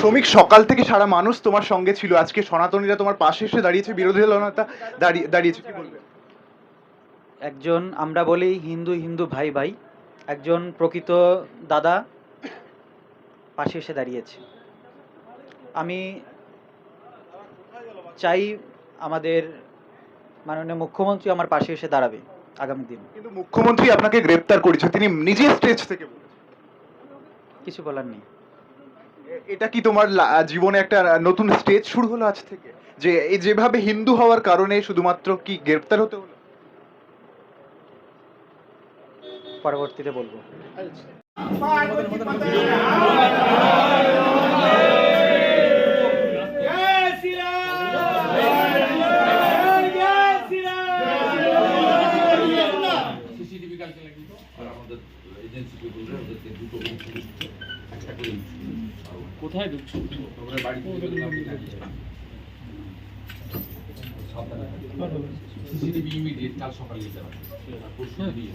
শ্রমিক সকাল থেকে সারা মানুষ তোমার সঙ্গে ছিল। আজকে সনাতনীরা তোমার পাশে এসে দাঁড়িয়েছে বিরোধী দলনেতা দাঁড়িয়ে দাঁড়িয়েছে কি বলবে? একজন আমরা বলি হিন্দু হিন্দু ভাই ভাই একজন প্রকৃত দাদা পাশে এসে দাঁড়িয়েছে। আমি চাই আমাদের মাননীয় মুখ্যমন্ত্রী আমার পাশে এসে দাঁড়াবে আগামী দিন। কিন্তু মুখ্যমন্ত্রী আপনাকে গ্রেপ্তার করেছে তিনি নিজে স্টেজ থেকে কিছু বলার নেই। এটা কি তোমার জীবনে একটা নতুন স্টেজ শুরু হলো আজ থেকে? যে এই যেভাবে হিন্দু হওয়ার কারণে শুধুমাত্র কি গ্রেফতার হতে হলো? পরবর্তীতে বলব। আমাদের দুটো কোথায় ঢুকছো? সিসিটিভি ইমিডিয়েট কাল সকালে দিতে হবে। দিয়ে